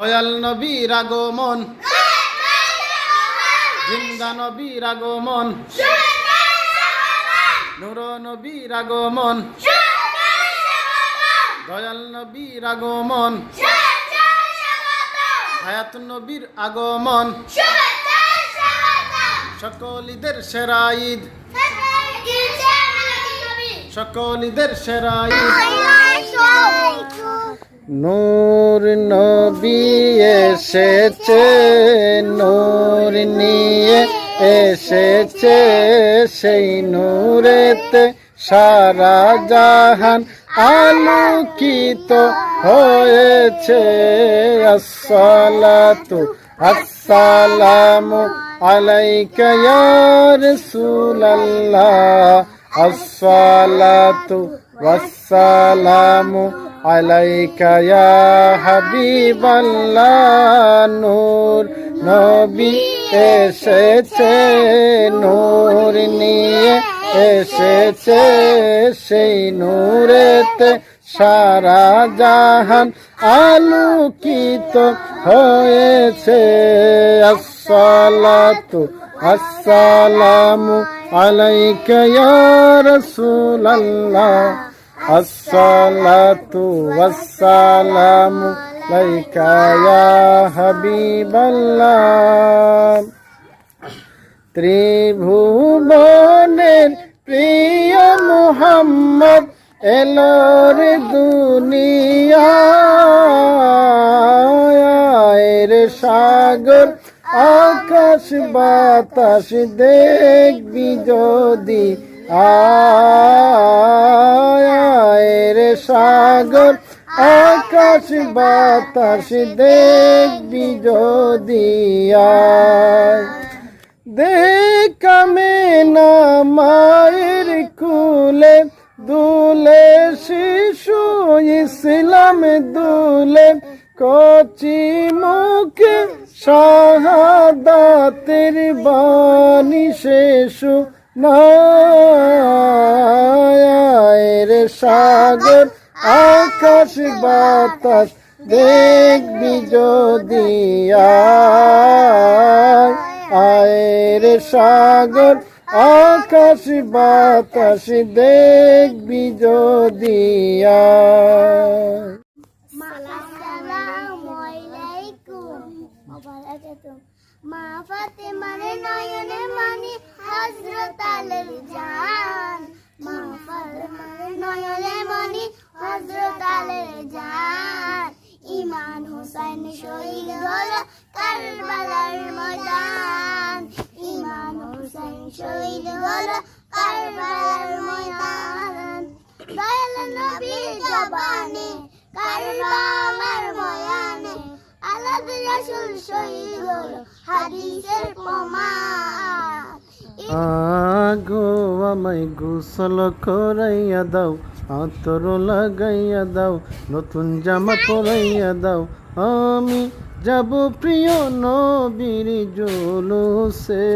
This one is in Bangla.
দয়াল নবীর আগমন জিন্দা নবীর আগমন নূর নবীর আগমন দয়াল নবীর আগমন হায়াত নবীর আগমন। সকল ঈদের সেরা ঈদ। সকল ঈদের সেরা ঈদ। নূর নবী এসেছে, নূর নিয়ে এসেছে, সেই নূরেতে সারা জাহান আলোকিত হয়েছে। আসসালাতু আসসালামু আলাইকা ইয়া রাসূলাল্লাহ। আসসালাতু আলাইকা ইয়া হাবিবাল্লাহ, নূর। নবী এসেছে, নূর নিয়ে এসেছে, সেই নূরেতে সারা জাহান আলোকিত হয়েছে। আসসালাতু আসসালামু আলাইকা ইয়া আসসালাতু ওয়াসসালামু আলাইকা ইয়া হাবিবাল্লাহ ত্রিভুবনের প্রিয় মুহাম্মদ এলোর দুনিয়ার সাগর আকাশ বাতাস দেখবি যদি আয়ের সাগর, আকাশ বাতাস দেখবি যদি দেখামে না মায়ের কুলে, দুলে শিশু ইসলাম দুলে, কচি মুখে শাহাদাতের বাণী শেষু নায়ের সাগর আকাশ বাতাস, দেখবি যদি আয় সাগর আকাশ বাতাস, দেখবি যদি মা ফাতেমার নয়নে মানি হযরত আলীর জান। নয়নে মানি হযরত আলীর ইমান হুসাইন শহীদ হলো কারবালার ময়দান। ইমান হুসাইন শহীদ হলো কারবালার ময়দান। দয়াল নবীর জবানে, কারবালার ময়ানে আলাদ রাসূল শহীদ হলো। হাদিসের প্রমাণ। আগো, আমায় গোসল করাইয়া দাও, আতর লাগাইয়া দাও, নতুন জামা পরাইয়া দাও। আমি যাব প্রিয় নবীর জলসে।